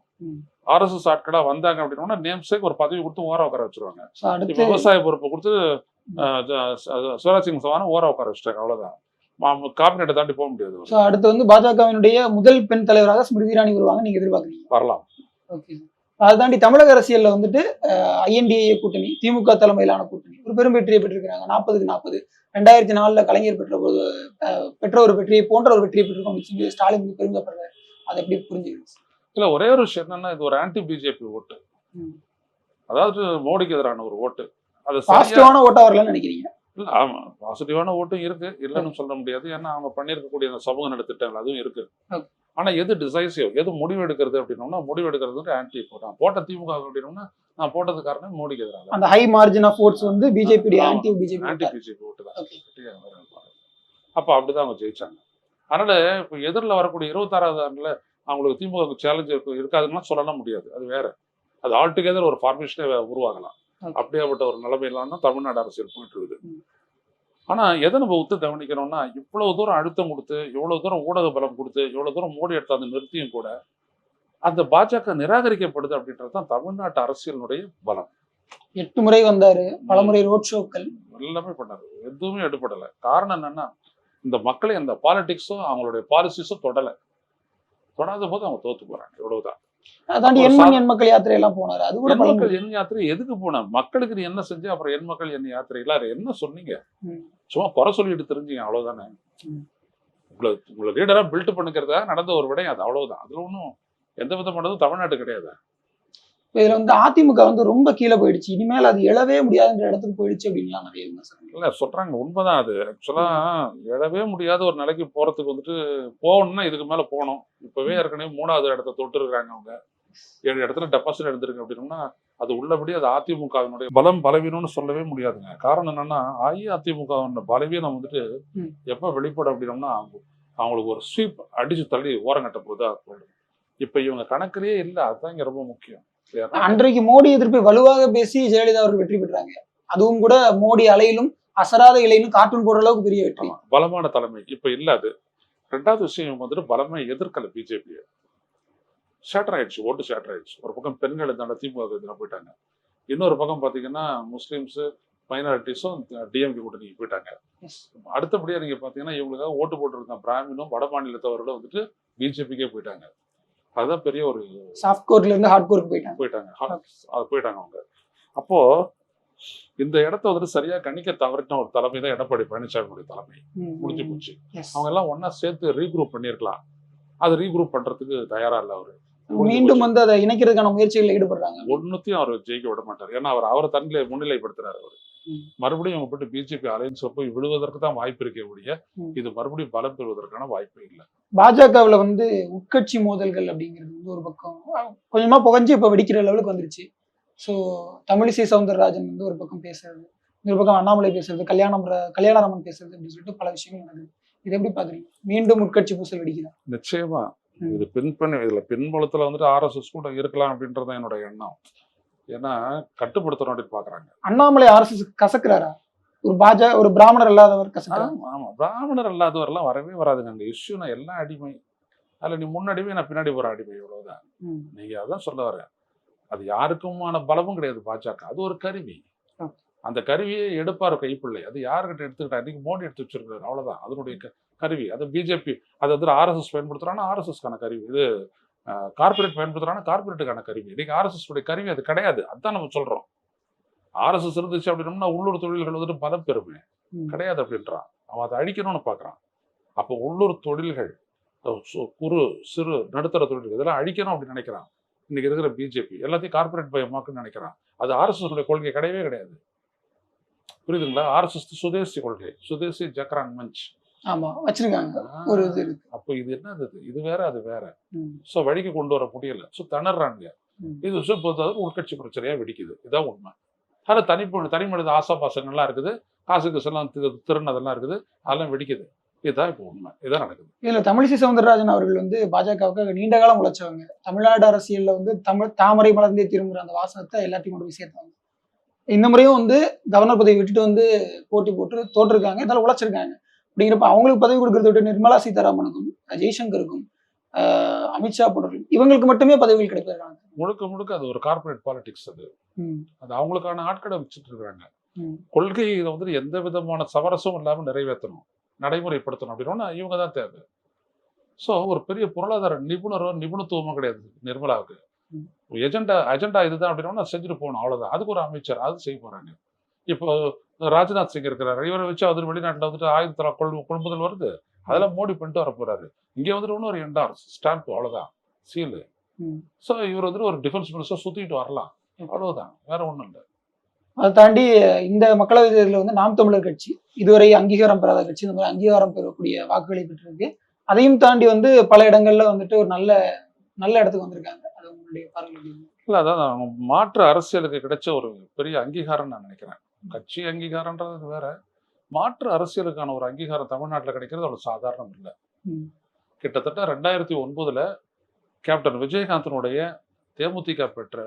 ஆர்எஸ்எஸ் ஆட்களா வந்தாங்க அப்படின்னா நேம்சேக் ஒரு பதவி கொடுத்து ஓர உட்கார வச்சிருவாங்க. விவசாய பொறுப்பு கொடுத்து சிவராஜ் சிங் சவான ஓர உட்கார வச்சிட்டாங்க. அவ்வளவுதான். காபினெட்டை தாண்டி போக முடியாது. அடுத்து வந்து பாஜகவினுடைய முதல் பெண் தலைவராக ஸ்மிருதி இராணி வருவாங்க. நீங்க எதிர்பார்க்குறீங்க வரலாம். ஓகே அதை தாண்டி தமிழக அரசியல்ல வந்துட்டு ஐஎன்டிஏ கூட்டணி திமுக தலைமையிலான கூட்டணி. ஒரு பெரும் வெற்றியை பெற்றிருக்கிறாங்க. நாற்பதுக்கு நாற்பது. ரெண்டாயிரத்தி நாலுல கலைஞர் பெற்ற போது பெற்ற ஒரு வெற்றியை போன்ற ஒரு வெற்றியை பெற்றிருக்கோம். சொல்லி ஸ்டாலின் பெருமைப்படுறாரு. அதை எப்படி புரிஞ்சுக்கிறது இல்ல ஒரே ஒரு விஷயம் என்னன்னா இது ஒரு ஆன்டி பிஜேபி ஓட்டு. அதாவது மோடிக்கு எதிரான ஒரு ஓட்டு. அது பாசிட்டிவான ஓட்டா வரலன்னு நினைக்கிறீங்க? இல்ல ஆமா. பாசிட்டிவான ஓட்டும் இருக்கு. இல்லைன்னு சொல்ல முடியாது. ஏன்னா அவங்க பண்ணியிருக்கக்கூடிய அந்த சமூக நலத்திட்டங்கள் அதுவும் இருக்கு. Okay. ஆனா எது டிசைசிவ் எது முடிவு எடுக்கிறது அப்படின்னோம்னா முடிவு எடுக்கிறது வந்து ஆன்டி போட்டான் போட்ட திமுக அப்படின்னோம்னா நான் போட்டது காரணம் மோடிக்கு எதிராக அந்த ஹை மார்ஜின் ஆஃப் ஓட்ஸ் வந்து BJP. Anti BJP anti BJP vote தான். அப்ப அப்படிதான் அவங்க ஜெயிச்சாங்க. அதனால இப்ப எதிரில் வரக்கூடிய இருபத்தாறாவது ஆண்டுல அவங்களுக்கு திமுக சேலஞ்ச் இருக்காதுன்னா சொல்லலாம் முடியாது. அது வேற. அது ஆல்டுகெதர் ஒரு ஃபார்மேஷனே உருவாகலாம். அப்படியாப்பட்ட ஒரு நிலைமையிலாம் தான் தமிழ்நாடு அரசியல் போயிட்டு இருக்குது. ம். ஆனா எதை நம்ம ஒத்து கவனிக்கணும்னா இவ்வளவு தூரம் அழுத்தம் கொடுத்து இவ்வளவு தூரம் ஊடக பலம் கொடுத்து இவ்வளவு தூரம் மோடி எடுத்த அந்த நிறுத்தியும் கூட அந்த பாஜக நிராகரிக்கப்படுது அப்படின்றது தான் தமிழ்நாட்டு அரசியலினுடைய பலம். எட்டு முறை வந்தாரு பல முறை ரோட் ஷோக்கள் எல்லாமே பண்ணாரு. எதுவுமே எடுபடலை. காரணம் என்னன்னா இந்த மக்களை அந்த பாலிடிக்ஸும் அவங்களுடைய பாலிசிஸும் தொடலை. தொடாத போது அவங்க தோத்து போறாங்க. இவ்வளவுதான். தாண்டி எண்மண் எண் மக்கள் யாத்திரை எல்லாம் போனாரு. அது கூட மக்கள் என் யாத்திரை எதுக்கு போன மக்களுக்கு நீ என்ன செஞ்ச? அப்புறம் என் மக்கள் என் யாத்திரை அது என்ன சொன்னீங்க. சும்மா குறை சொல்லிட்டு தெரிஞ்சீங்க அவ்வளவுதானே. உங்களை உங்களை லீடரா பில்ட் பண்ணுக்கிறதா? நடந்த ஒரு விடயம் அது அவ்வளவுதான். அதுல ஒன்றும் எந்த விதமானதும் தமிழ்நாட்டு கிடையாது. இதுல வந்து அதிமுக வந்து ரொம்ப கீழே போயிடுச்சு. இனிமேல் அது எழவே முடியாதுன்ற இடத்துக்கு போயிடுச்சு அப்படின்லாம் நிறைய விமர்சனங்கள். இல்ல சொல்றாங்க. உண்மைதான் அது. ஆக்சுவலா எழவே முடியாத ஒரு நிலைக்கு போறதுக்கு வந்துட்டு போகணும்னா இதுக்கு மேல போகணும். இப்பவே ஏற்கனவே மூணாவது இடத்த தொட்டு இருக்காங்க அவங்க. ஏழு இடத்துல டெபாசிட் எடுத்திருக்கு அப்படின்னா அது உள்ளபடி அது அதிமுகவினுடைய பலம் பலவீனம்னு சொல்லவே முடியாதுங்க. காரணம் என்னன்னா அஇஅதிமுக பலவீனம் வந்துட்டு. எப்ப வெளிப்படும் அப்படின்னம்னா அவங்க அவங்களுக்கு ஒரு ஸ்வீப் அடிச்சு தள்ளி ஓரங்கட்ட போதா தோணுது இப்ப இவங்க கணக்கிலேயே இல்ல அதுதான் இங்க ரொம்ப முக்கியம். அன்றைக்கு மோடி எதிர்ப்பை வலுவாக பேசி ஜெயலலிதா அவர்கள் வெற்றி பெற்றாங்க. அதுவும் கூட மோடி அலையிலும் அசராத இலையிலும் கார்ட்டூன் போடுற அளவுக்கு பெரிய வெற்றி. பலமான தலைமை. இப்ப இல்ல அது. ரெண்டாவது விஷயம் இவங்க வந்துட்டு பலமை எதிர்க்கல பிஜேபி ஷேட்டர் ஆயிடுச்சு ஓட்டு ஷேட்டர் ஆயிடுச்சு ஒரு பக்கம் பெண்கள் இந்த திமுக இதில் போயிட்டாங்க. இன்னொரு பக்கம் பாத்தீங்கன்னா முஸ்லீம்ஸ் மைனாரிட்டிஸும் டிஎம்கே கூட்டணிக்கு போயிட்டாங்க. Yes. அடுத்தபடியா நீங்க பாத்தீங்கன்னா இவங்களுக்காக ஓட்டு போட்டிருந்த பிராமினும் வட மாநிலத்தவர்களும் வந்துட்டு பிஜேபிக்கே போயிட்டாங்க. அதுதான் பெரிய ஒரு சாஃப்ட் கோர்ட்ல இருந்து ஹார்ட் கோர்க்கு போயிட்டாங்க. போயிட்டாங்க அது போயிட்டாங்க அவங்க. அப்போ இந்த இடத்த வந்துட்டு சரியா கணிக்க தவறின ஒரு தலைமை தான் எடப்பாடி பழனிசாமியுடைய தலைமை. முடிஞ்சு போச்சு. அவங்க எல்லாம் ஒண்ணா சேர்த்து ரீக்ரூப் பண்ணியிருக்கலாம் அது ரீக்ரூப் பண்றதுக்கு தயாரா இல்ல அவரு. மீண்டும் வந்து அதை இணைக்கிறதுக்கான முயற்சிகளில் ஈடுபடுறாங்க. ஒன்னுத்தையும் அவர் ஜெயிக்க விட மாட்டார். ஏன்னா அவர் அவரை தன்னிலை முன்னிலைப்படுத்துறாரு அவர். மறுபடியும் அவங்க போட்டு பிஜேபி அலையன்ஸ் போய் விழுவதற்கு தான் வாய்ப்பு இருக்கே ஒழிய. இது மறுபடியும் பலம் பெறுவதற்கான வாய்ப்பு இல்லை. பாஜகவுல வந்து உட்கட்சி மோதல்கள் அப்படிங்கிறது வந்து ஒரு பக்கம் கொஞ்சமா புகஞ்சு இப்ப வெடிக்கிற லெவலுக்கு வந்துருச்சு. ஸோ தமிழிசை சவுந்தரராஜன் வந்து ஒரு பக்கம் பேசுறது இன்னொரு பக்கம் அண்ணாமலை பேசுறது கல்யாணம் கல்யாணராமன் பேசுறது அப்படின்னு சொல்லிட்டு பல விஷயங்கள் நடக்குது. இது எப்படி பாக்குறீங்க மீண்டும் உட்கட்சி பூசல் வெடிக்குதா? நிச்சயமா. இது பெண் பெண் இதுல பின்புலத்துல வந்துட்டு ஆர்எஸ்எஸ் கூட இருக்கலாம் அப்படின்றதான் என்னோட எண்ணம். ஏன்னா கட்டுப்படுத்தணும் அப்படின்னு பாக்குறாங்க அண்ணாமலை ஆர்எஸ்எஸ் கசக்குறாரா? ஒரு பாஜ ஒரு பிராமணர் இல்லாதவர் கசக்குறாரா? ஆமா பிராமணர் அல்லாதவரெல்லாம் வரவே வராதுங்க. அங்க இஷ்யூ நான் எல்லாம் அடிமை. அதுல நீ முன்னாடிமே நான் பின்னாடி போற அடிமை இவ்வளவுதான். நீங்க அதான் சொல்ல வரேன். அது யாருக்குமான பலமும் கிடையாது பாஜக. அது ஒரு கருவி. அந்த கருவியை எடுப்பார் கைப்பிள்ளை? அது யாருக்கிட்ட எடுத்துக்கிட்டா? இன்னைக்கு மோடி எடுத்து வச்சிருக்காரு அவ்வளவுதான். அதனுடைய கருவி. அது பிஜேபி அது வந்து ஆர்எஸ்எஸ் பயன்படுத்துறான்னா ஆர்எஸ்எஸ்க்கான கருவி. இது கார்பரேட் பயன்படுத்துறான்னா கார்பரேட்டுக்கான கருவி. இன்னைக்கு ஆர்எஸ்எஸ் உடைய கருவி அது கிடையாது. அதான் நம்ம சொல்றோம். ஆர்எஸ்எஸ் இருந்துச்சு அப்படின்னம்னா உள்ளூர் தொழில்கள் வந்துட்டு பலம் பெறுமே. ம். கிடையாது அப்படின்றான். அவன் அதை அழிக்கணும்னு பார்க்கறான். அப்போ உள்ளூர் தொழில்கள் குறு சிறு நடுத்தர தொழில்கள் இதெல்லாம் அழிக்கணும் அப்படின்னு நினைக்கிறான். இன்னைக்கு இருக்கிற பிஜேபி எல்லாத்தையும் கார்பரேட் பயமாக்குன்னு நினைக்கிறான். அது ஆர்எஸ்எஸ் கொள்கை கிடையவே கிடையாது. புரியுதுங்களா? ஆர்எஸ்எஸ் சுதேசி கொள்கை. சுதேசி ஜக்ரான் மஞ்ச். ஆமா வச்சிருக்காங்க. ஒரு இது அப்போ இது என்னது இது? வேற அது வேற. ஸோ வழிக்கு கொண்டு வர முடியல. ஸோ திணறாங்க. இது விஷயம் பொறுத்தவரை உள்கட்சி பிரச்சனையா வெடிக்குது. இதான் உண்மை. அதில் தனி தனி மனித ஆசாபாசங்கள்லாம் இருக்குது. காசுக்கு செல்லாம் திருநதெல்லாம் இருக்குது. அதெல்லாம் வெடிக்குது. இதுதான் இப்போ உண்மை. இதான் நடக்குது. இதுல தமிழிசை சவுந்தரராஜன் அவர்கள் வந்து பாஜகவுக்கு நீண்ட காலம் உழைச்சவங்க. தமிழ்நாடு அரசியல்ல வந்து தமிழ் தாமரை மலர்ந்தே திரும்புற அந்த வாசகத்தை எல்லாத்தையும் கொண்டு போய் சேர்த்தாங்க இந்த முறையும் வந்து கவர்னர் பதவி விட்டுட்டு வந்து போட்டி போட்டு தோற்றிருக்காங்க. இதெல்லாம் உழைச்சிருக்காங்க. அப்படிங்கிறப்ப அவங்களுக்கு பதவி கொடுக்கறத விட்டு நிர்மலா சீதாராமனுக்கும் ஜெய்சங்கருக்கும் அமித்ஷா போன்றவர்கள் இவங்களுக்கு மட்டுமே பதவிகள் கிடைப்பதற்கான முழுக்க முழுக்க அது ஒரு கார்ப்பரேட் பாலிடிக்ஸ் அது. அது அவங்களுக்கான ஆட்களை வச்சுட்டு இருக்காங்க ம், கொள்கை இதை வந்துட்டு எந்த விதமான சமரசமும் இல்லாமல் நிறைவேற்றணும். நடைமுறைப்படுத்தணும் அப்படின்னா இவங்க தான் தேவை. ஸோ ஒரு பெரிய பொருளாதார நிபுணரோ நிபுணத்துவமோ கிடையாது நிர்மலாவுக்கு. எஜெண்டா அஜெண்டா இதுதான் அப்படின்னா செஞ்சுட்டு போகணும் அவ்வளவுதான். அதுக்கு ஒரு அமைச்சர் அது செய்ய போறாங்க. இப்போ ராஜ்நாத் சிங் இருக்கிறாரு. இவரை வச்சு அவர் வெளிநாட்டுல வந்துட்டு ஆயுதத்தர கொள் கொள்முதல் வருது. அதெல்லாம் மோடி பண்ணிட்டு வர போறாரு. இங்க வந்துட்டு இன்னும் ஒரு என்டார் ஸ்டாம்ப் அவ்வளவுதான். சீலு. ஸோ இவர் வந்துட்டு ஒரு டிஃபென்ஸ் மினிஸ்டர் சுத்திட்டு வரலாம். அவ்வளவுதான். வேற ஒண்ணும் இல்லை. அதை தாண்டி இந்த மக்களவை தேர்தலில் வந்து நாம் தமிழர் கட்சி இதுவரை அங்கீகாரம் பெறாத கட்சி இந்த மாதிரி அங்கீகாரம் பெறக்கூடிய வாக்குகளை பெற்றிருக்கு. அதையும் தாண்டி வந்து பல இடங்கள்ல வந்துட்டு ஒரு நல்ல நல்ல இடத்துக்கு வந்திருக்காங்க. அது உங்களுடைய பார்வை? இல்ல அதான் மாற்று அரசியலுக்கு கிடைச்ச ஒரு பெரிய அங்கீகாரம் நான் நினைக்கிறேன். கட்சி அங்கீகாரம்ன்றது வேற. மாற்று அரசியலுக்கான ஒரு அங்கீகாரம் தமிழ்நாட்டில் கிடைக்கிறது அவ்வளவு சாதாரணம் இல்லை. கிட்டத்தட்ட ரெண்டாயிரத்தி ஒன்பதுல கேப்டன் விஜயகாந்தனுடைய தேமுதிக பெற்ற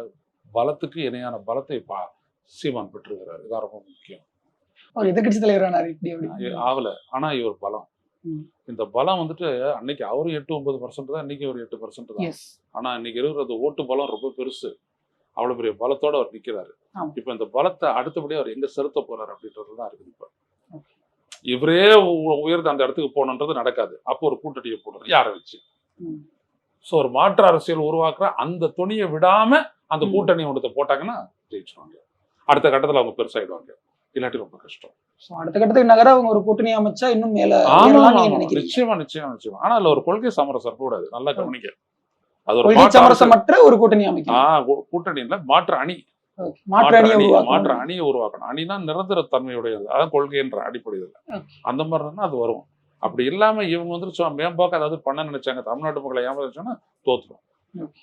பலத்துக்கு இணையான பலத்தை பா சீமான் பெற்றிருக்கிறார். இதான் ரொம்ப முக்கியம். அவர் எதிர்கட்சி தலைவரானார் இப்படி அப்படி. இ- ஆகல. ஆனா இவர் பலம். இந்த பலம் வந்துட்டு அன்னைக்கு அவரும் எட்டு ஒன்பது பர்சன்ட் தான் இன்னைக்கு ஒரு எட்டு பர்சன்ட் தான். ஆனா இன்னைக்கு இருக்கிறது ஓட்டு பலம் ரொம்ப பெருசு. அவ்வளவு பெரிய பலத்தோட அவர் நிக்கிறாரு. இப்ப இந்த பலத்தை அடுத்தபடியா அவர் எங்க செலுத்த போறாரு அப்படின்றது தான் இருக்குது இப்ப. இவரே உயர்ந்து அந்த இடத்துக்கு போகணுன்றது நடக்காது. அப்போ ஒரு கூட்டணியை போடுறது யாரை வச்சு. ஸோ ஒரு மாற்று அரசியல் உருவாக்குற அந்த துணியை விடாம அந்த. கூட்டணி ஒன்றத்தை போட்டாங்கன்னா ஜெயிச்சிருவாங்க. அடுத்த கட்டத்துல அவங்க பெருசாயிடுவாங்க. இல்லாட்டி ரொம்ப கஷ்டம். அடுத்த கட்டத்துக்கு நகர அவங்க ஒரு கூட்டணி அமைச்சா இன்னும் மேல நிச்சயமா நிச்சயமா நிச்சயமா. ஆனா அதுல ஒரு கொள்கை சமரசம் கூடாது நல்லா கவனிக்க அது ஒரு. சமரசமற்ற ஒரு கூட்டணி அமைக்கணும். ஆ, கூ- கூட்டணி இல்ல மாற்று அணி. மாற்று அணியை உருவாக்கணும். அணினா நிரந்தர தன்மையுடையது. அதான் கொள்கைன்ற Okay. அந்த மாதிரி அது வரும். அப்படி இல்லாம இவங்க வந்து மேம்போக்க ஏதாவது பண்ண நினைச்சாங்க தமிழ்நாட்டு மக்களை ஏமாந்துச்சுன்னா தோத்துரும்.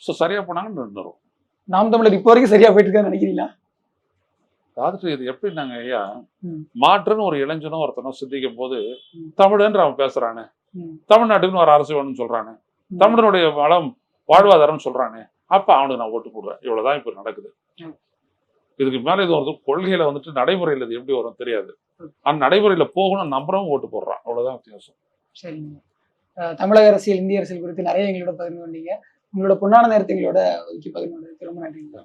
ஸோ சரியா போனாங்கன்னு நின்றுரும் நாம் தமிழர் இப்போ வரைக்கும் சரியா போயிட்டு இருக்கான்னு நினைக்கிறீங்களா? அதாவது இது எப்படி நாங்க ஐயா. மாற்றுன்னு ஒரு இளைஞனும் ஒருத்தனும் சிந்திக்கும் போது. தமிழன்ற அவன் பேசுறானே. தமிழ்நாட்டுக்குன்னு ஒரு அரசு வேணும்னு சொல்றானே. தமிழனுடைய வளம் வாழ்வாதாரம்னு சொல்றானே. அப்ப அவனுக்கு நான் ஓட்டு போடுவேன். இவ்வளவுதான் இப்ப நடக்குது. இதுக்கு மேல இது ஒரு கொள்கையில வந்துட்டு நடைமுறையில் இது எப்படி வரும் தெரியாது. அந்த நடைமுறையில போகணும் நம்புறவன் ஓட்டு போடுறான். அவ்வளவுதான் வித்தியாசம். சரிங்க. தமிழக அரசியல் இந்திய அரசியல் குறித்து நிறைய எங்களோட பகிர்ந்து கொண்டீங்க. உங்களோட பொன்னான நேரத்தை எங்களோட ஒதுக்கி பகிர்ந்து ரொம்ப நன்றிங்க.